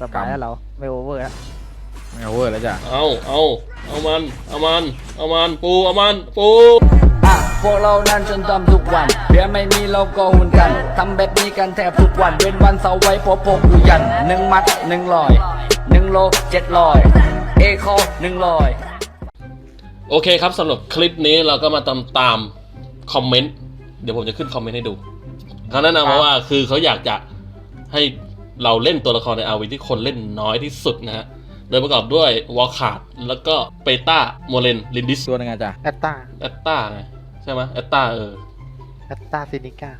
สบายแล้วเราไม่โอเวอร์แล้วไม่เอาเวอร์แล้วจ้ะเอาเอาเอามัน เอามัน เอามัน ปู เอามัน ปู อะพวกเรานั้นจนทำทุกวันเพื่อไม่มีเราก็หุ่นกัน ทำแบบนี้กันแทบทุกวัน เว้นวันเสาร์ไว้พอพกอยู่ยันหนึ่งมัดหนึ่งลอยหนึ่งโลเจ็ดลอย เอคอหนึ่งลอย โอเคครับสำหรับคลิปนี้เราก็มาตามตามคอมเมนต์ เดี๋ยวผมจะขึ้นคอมเมนต์ให้ดูเขาแนะนำมาว่าคือเขาอยากจะให้ เราเล่นตัวละครในอาวีที่คนเล่นน้อยที่สุดนะฮะ โดยประกอบด้วยวอลคาร์ดแล้วก็เปต้าโมเลนลินดิสตัวนึงไงจ้ะแอตตาแอตตาไงใช่ไหมแอตตาเออ แอตตาซินิก้า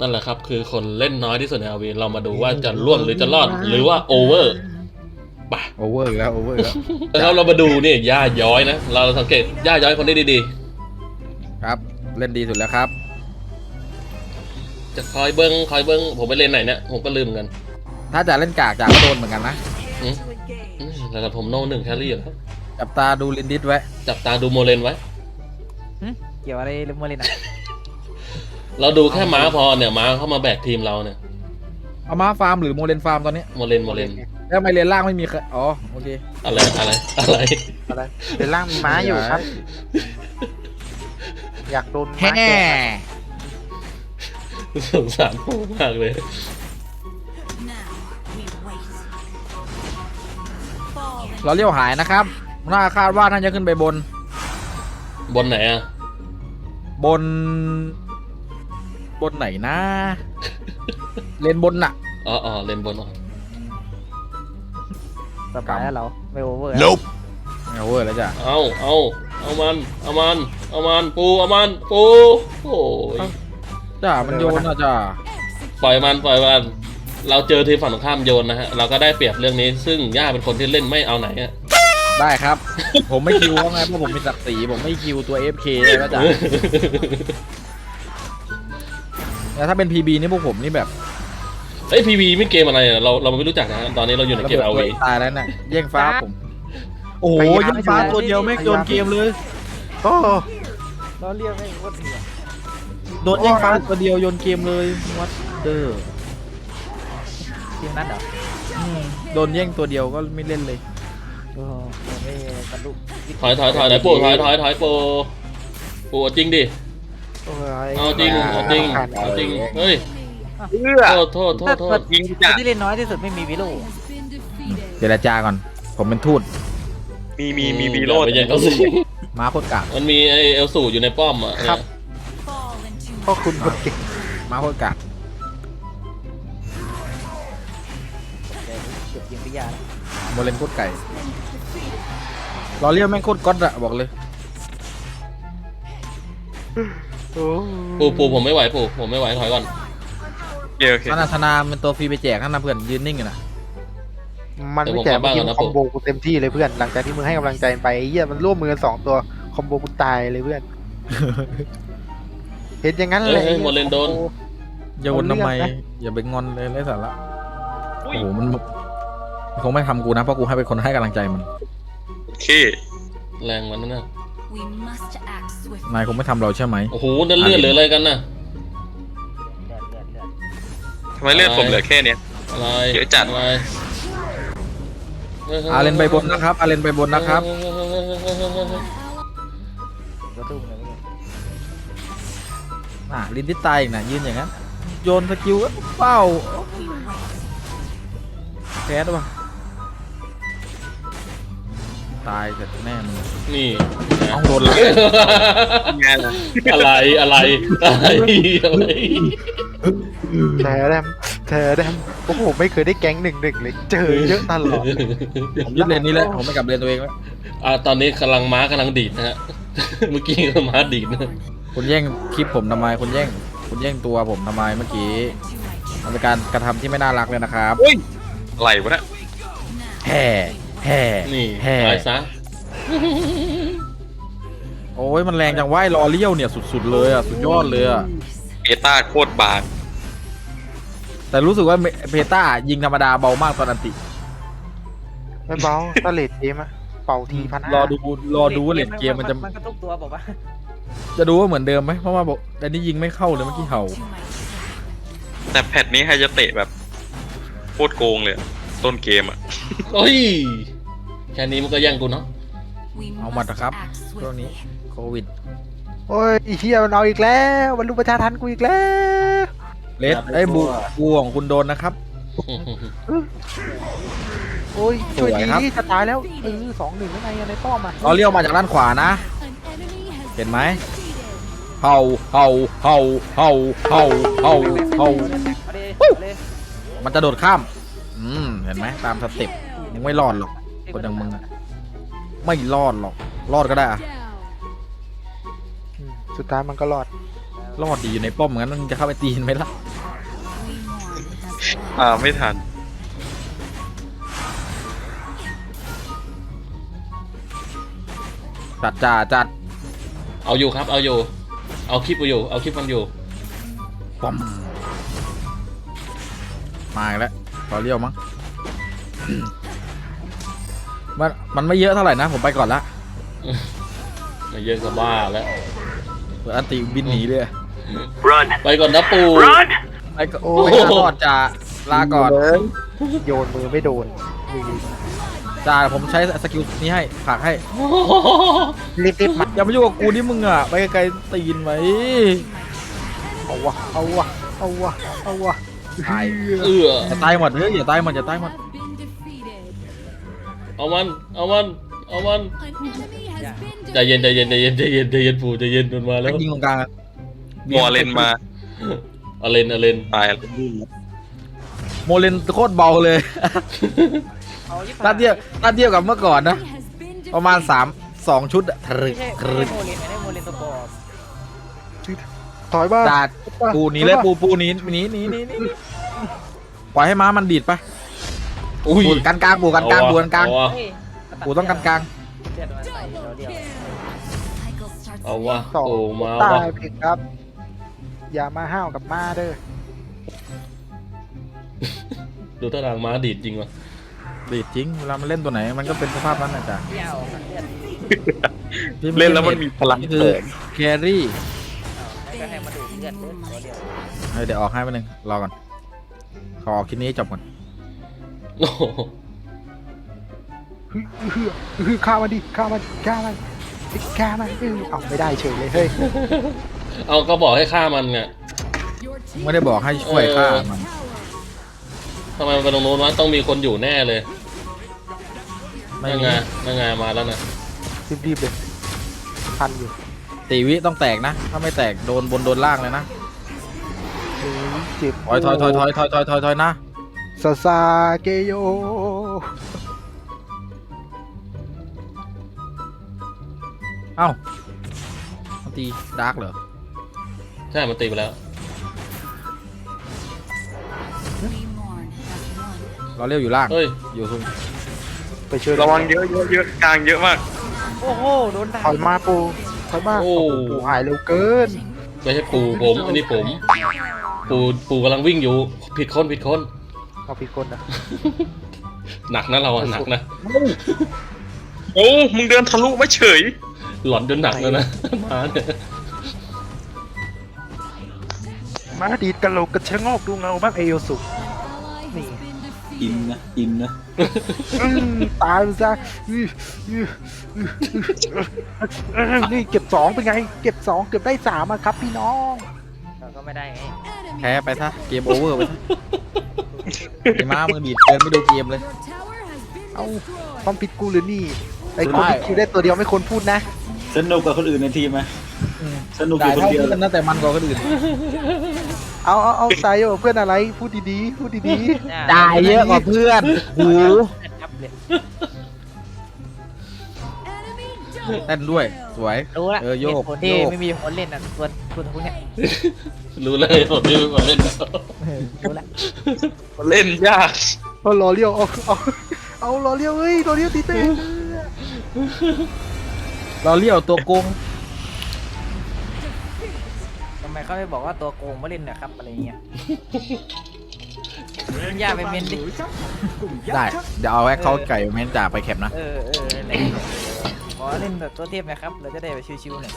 นั่นแหละครับคือคนเล่นน้อยที่สุดในอาวีเรามาดูว่าจะร่วงหรือจะรอดหรือว่าโอเวอร์ไป โอเวอร์อีกแล้วโอเวอร์อีกแล้ว นะครับเรามาดูนี่ย่าย้อยนะ เราสังเกตย่าย้อยคนนี้ดีครับเล่นดีสุดแล้วครับ ๆ จะคอยเบิ้งคอยเบิ้งผมไปเล่นไหนเนี่ย ผมก็ลืมเหมือนกัน ถ้าจะเล่นกากจากก็โดนเหมือนกันนะ อืมอืมแต่กับผมโน่หนึ่งแครี่อยู่แล้วจับตาดูลินดิสไว้ จับตาดูโมเลนไว้ เกี่ยวอะไรเรื่องมาเลยนะเราดูแค่ม้าพอเนี่ยม้าเข้ามาแบกทีมเราเนี่ยเอามาฟาร์มหรือโมเลนฟาร์มตอนนี้โมเลนโมเลนแล้วทำไมเลนล่างไม่มีใครอ๋อโอเคอะไรอะไรอะไรอะไรเดี๋ยวล่างมีม้าอยู่ครับ อยากโดนม้าแฮ่แกะสงสารผมมากเลย เราเลี้ยวหายนะครับ น่าคาดว่าท่านจะขึ้นไปบน บนไหนอะ บน บนไหนนะ เลนบนน่ะอ๋ออ๋อเลนบนอ๋อสบายแล้วเราไม่โอเวอร์แล้วไม่เอาเวอร์แล้วจ้ะเอาเอาเอามัน เอามัน เอามัน ปู เอามัน ปู โอ้ยจ้ามันโยนนะจ้าปล่อยมัน ปล่อยมัน เราเจอทีมฝั่งตรงข้ามโยนนะฮะ เราก็ได้เปรียบเรื่องนี้ ซึ่งย่าเป็นคนที่เล่นไม่เอาไหนอะได้ครับ ผมไม่คิวเขาไงเพราะผมมีศักดิ์ศรีผมไม่คิวตัว FK เลยนะจ้ะแต่ถ้าเป็น PB นี่พวกผมนี่แบบเอ้ยพีวีไม่เกมอะไรอะเราเราไม่รู้จักนะฮะตอนนี้เราอยู่ในเกมระเอาบิดวีตัวตายแล้วน่ะแย่งฟ้าผม โอ้โหแย่งฟ้าตัวเดียวไม่โดนเกมเลยโอ้เราเรียกไม่โคตรเถื่อนโดนแย่งฟ้าตัวเดียวโยนเกมเลยวัดเดอร์ ทีมนั้นเหรอโดนแย่งตัวเดียวก็ไม่เล่นเลยโอ้โหไม่บรรลุถอยถอยถอยถอยปูถอยถอยถอยปูปูเอาจริงดิ โอ้ยเอาจริง เอาจริง เอาจริง เฮ้ย เอื้อโทษโทษโทษโทษยิงจ้ะที่เล่นน้อยที่สุดไม่มีวิโลเจรจาก่อน ผมเป็นทูตมีมีมีมีโลอย่าดไปแย่งเขาสิม้าโคตรกากมันมีไอเอลสูอยู่ในป้อมอะครับก็คุณคนเก่งม้าโคตรกาก ยิงพิยาแล้วโมเลนโคตรไก่รอเรียกแม่งโคตรก๊อตอะบอกเลยโอ้ปูปูผมไม่ไหวปูผมไม่ไหวถอยก่อนโอเคโอเค ธนาธนาเป็นตัวฟรีไปแจกนั่นนะเพื่อนยืนนิ่งอยู่นะมันไม่แจกมันยิงคอมโบกูเต็มที่เลยเพื่อน หลังจากที่มึงให้กำลังใจไปไอ้เหี้ยมันร่วมมือกันสองตัวคอมโบกูตายเลยเพื่อน เห็นอย่างนั้นเฮ้เลยยเฮ้ยโมเลนโดน อย่าวนทำไมเอาเรื่องนะอย่าไปงอนเลยไร้สาระโอ้โหมัน มันคงไม่ทำกูนะเพราะกูให้เป็นคนให้กำลังใจมัน โอเคแรงมันนั่นน่ะ We must act swiftly. นายคงไม่ทำเราใช่ไหม โอ้โหนั่นเลือดเหลืออะไรกันน่ะเลือดเลือดเลือดทำไมเลือดผมเหลือแค่เนี้ย อะไรเยอะจัด อะไรอาเลนไปบนนะครับ อาเลนไปบนนะครับก็ตุ้มเลยเพื่อนอะลินที่ตายอีกนะยืนอย่างนั้น โยนสกิลก็เป้าแพ้ด้วยปะ ตายเสร็จแน่มึง นี่ต้องโดนละงานอะอะไรอะไรอะไรอะไรแทแดมแทแดมโอ้โหไม่เคยได้แก๊งหนึ่งหนึ่งเลย เจอเยอะตลอดผมยึดเลนนี้แล้วผมไม่กลับเลนตัวเองแล้ว อ่าตอนนี้กำลังม้ากำลังดีดนะฮะ เมื่อกี้ก็ม้าดีดนะคุณแย่งคลิปผมทำไม คุณแย่ง คุณแย่งตัวผมทำไมเมื่อกี้มันเป็นการกระทำที่ไม่น่ารักเลยนะครับ อะไรวะเนี่ยแห่ แห่นี่แห่ตายซะโอ้ยมันแรงจังว่ายรอเลี้ยวเนี่ยสุดๆเลยอะสุดยอดเลยอะเอต้าโคตรบางแต่รู้สึกว่าเพต้ายิงธรรมดาเบามากตอนอันติ ไม่เบาตะเลดเกมอะเป่าทีพันห้ารอดูรอดูว่าเลนเกมมันจะมันกระตุกตัวบอกว่าจะดูว่าเหมือนเดิมไหมเพราะว่าบอกอันนี้ยิงไม่เข้าเลยเมื่อกี้เห่าแต่แพทนี้ให้จะเตะแบบโคตรโกงเลยอะต้นเกมอะ โอ้ย แค่นี้มันก็แย่งกูเนาะ We เอามา must เถอะครับ act ช่วงนี้ swiftly. โควิดโอ้ยไอ้เฮียมันเอาอีกแล้วมันรู้ประชาทันกูอีกแล้วเลสไอ้ยบูบูของคุณโดนนะครับ โอ้ยช่วยสวยดีครับจะตายแล้วเออสองหนึ่งแล้วไงในป้อมอะเราเลี้ยวมาจากด้านขวานะ An enemy has เห็นไหมเฮาเฮาเฮาเฮาเฮาเฮาเฮามันจะโดดข้าม อืม เห็นไหมตามสเต็ปยังไม่รอดหรอก คนอย่างมึงอะไม่รอดหรอก รอดก็ได้อะอืมสุดท้ายมันก็รอด รอดดีอยู่ในป้อมงั้นมึงจะเข้าไปตีนไหมล่ะ we mourn as one. อ่าไม่ทัน จัดจ่าจัดเอาอยู่ครับ เอาอยู่ เอาคลิปกูอยู่ เอาคลิปมันอยู่ ป้อม มาอีกแล้วเราเลี้ยวมั้ง มันมันไม่เยอะเท่าไหร่นะ ผมไปก่อนละไม่เยอะก็บ้าแล้วเผื่ออันติบินหนีเลยไปก่อนนะปูไปก่อนไปก่อนรอดจ่าลาก่อนโยนมือไม่โดนมือจ่าผมใช้สกิลนี้ให้ผลักให้รีบๆมาอย่ามายุ่งกับกูนี่มึงอะ ไปไกลๆตีนไหมเอาวะเอาวะเอาวะเอาวะตายเอื้ออย่าตายหมดเฮ้ยอย่าตายหมดอย่าตายหมด Have been defeated. เอามัน เอามัน เอามัน An enemy has been ใจเย็นใจเย็นใจเย็นใจเย็นใจเย็นปูใจเย็นมันมาแล้วยิงตรงกลางอะมัวเลนมาเอาเลนเอาเลนตายแล้วโมเลนโคตรเบาเลย ถ้าเทียบถ้าเทียบกับเมื่อก่อนนะ Enemy has been ประมาณ defeated. 3 2ชุดอะทรึกทรึกถอยบ้าจ่าปูหนีเลยปูปูหนีหนีหนีหนีหนีปล่อยให้ม้ามันดีดไป อุ้ยปูกันกลางปูกันกลางปูกันกลางเอาวะปูต้องกันกลาง Cycle starts เอาวะสองโอ้มาตาวะยไปครับ อย่ามาห้าวกับมาเด้อดูท่าทางม้าดีดจริงวะดีดจริงเวลามันเล่นตัวไหนมันก็เป็นสภาพนั้นนะจ๊ะเล่นแล้วมันมีพลังนี่คือเสริม แครี่ in my เฮ้ยเดี๋ยวออกให้ไปหนึ่งรอก่อนขอออกคลิปนี้ให้จบก่อน โอ้โหฮึฮึฮึฆ่ามันดิฆ่ามันฆ่ามันฆ่ามันเออเอาไม่ได้เฉยเลยเฮ้ยเอาก็บอกให้ฆ่ามันไง Your team ไม่ได้บอกให้ช่วยฆ่ามันทำไมมันไปตรงโน้นวะต้องมีคนอยู่แน่เลยไม่นั่นมีไงนั่นไงมาแล้วนะรีบๆเลยพันอยู่ตีวิต้องแตกนะ ถ้าไม่แตกโดนบนโดนล่างเลยนะเฮ้ยเจ็บถอยถอยถอยถอยถอยถอยถอยถอยนะ ซาซาเกโย เอ้ามันตีดาร์กเหรอ ใช่มันตีไปแล้ว we mourn as one. เราเรียวอยู่ล่าง เฮ้ย อยู่ซุ่มไปช่วยระวังเยอะเยอะเยอะกลางเยอะมากถอยมาปูถอยมาโอ้ ปูหายเร็วเกิน ไม่ใช่ปูผม อันนี้ผม ปูปูกำลังวิ่งอยู่ ผิดคนผิดคน เอาผิดคนอะหนักนะเราอะหนักนะโอ้มึงเดินทะลุไม่เฉย หลอนจนหนักแล้วนะมาเนี่ยมาดีดกะโหลกกระเชงอกดูเงาบ้างเอโยสุ Ally has been defeated. อินนะอินนะอืมตายไปซะอื้ออื้ออื้ออื้อนี่เก็บสองเป็นไง เก็บสองเก็บได้สามอะครับพี่น้อง Enemy แพ้ไปซะเกมโอเวอร์ไปซะ ไอ้ม้ามึงดีดเกินไม่ดูเกมเลย Your tower has been เอา destroyed. ความผิดกูหรือนี่ไอ้คนที่คิวได้ตัวเดียวไม่ควรพูดนะ สนุกกว่าคนอื่นในทีมไหมอืม สนุกอจ่ายยู่คนเท่าเดียวที่กันนะแต่มันกว่าคนอื่นเอาเอาเอาไซโอเพื่อนอะไรพูดดีๆพูดดีจ่ายเยอะกว่าเพื่อนหู Enemy double เต้ นด้วยสวย รู้ละเออโยกเหตุผลที่โยก ไม่มีคนเล่นอะตัวตัวพวกเนี้ยรู้เลยผมที่มาเล่นรู้ละเล่นยากๆเอารอเลี้ยวเอาเอาเอารอเลี้ยวเฮ้ยรอเลี้ยวตีเต้เราเลี้ยวตัวโกงทำไมเขาไม่บอกว่าตัวโกงมาเล่นนะครับอะไรเงี้ยคุณย่าไปเมนดิได้ เดี๋ยวเอาแอคเขาไก่เมนจ่าไปแคปนะ เออเอออะไร ขอเล่นแบบตัวเทพนะครับ เราจะได้ไปชิวๆหน่อย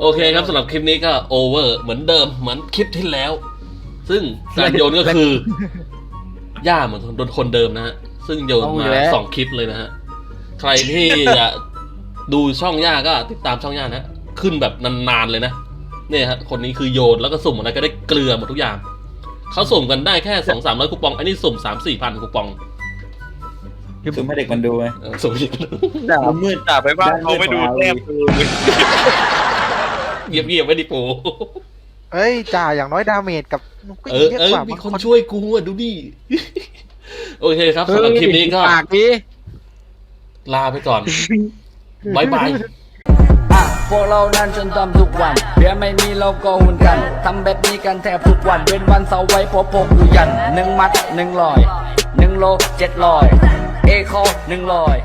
โอเคครับสำหรับคลิปนี้ก็โอเวอร์เหมือนเดิมเหมือนคลิปที่แล้ว ซึ่งการโยนก็คือย่าเหมือนโดนคนเดิมนะฮะ ซึ่งโยนเอาอีมากแล้วสองคลิปเลยนะฮะ ใครที่จะดูช่องย่าก็ติดตามช่องย่านะ ขึ้นแบบนานๆเลยนะเนี่ยฮะคนนี้คือโยนแล้วก็สุ่มอะไรก็ได้เกลือหมดทุกอย่างเขาสุ่มกันได้แค่สองสามร้อยคูปองไอ้นี่สุ่มสามสี่พันคูปอง คือให้เด็กมันดูไหมเออสุ่มมันมืดด่าไปว่าเขาไม่ดูแต้มกูเงียบเงียบๆไว้ดิปูเอ้ยจ่าอย่างน้อยดาเมจกับก็เอยิองเยอะเออกว่ามีบางคนช่วยกูอะดูดิ โอเคครับสำหรับคลิปนี้ก็ ปากดีลาไปก่อนบายบาย อะพวกเรานั้นจนทำทุกวันเบียร์ไม่มีเราก็หุ่นกัน ทำแบบนี้กันแทบทุกวันเว้นวันเสาร์ไว้พอพกอยู่ยันหนึ่งมัดหนึ่งลอยหนึ่งโลเจ็ดลอย เอคอหนึ่งลอย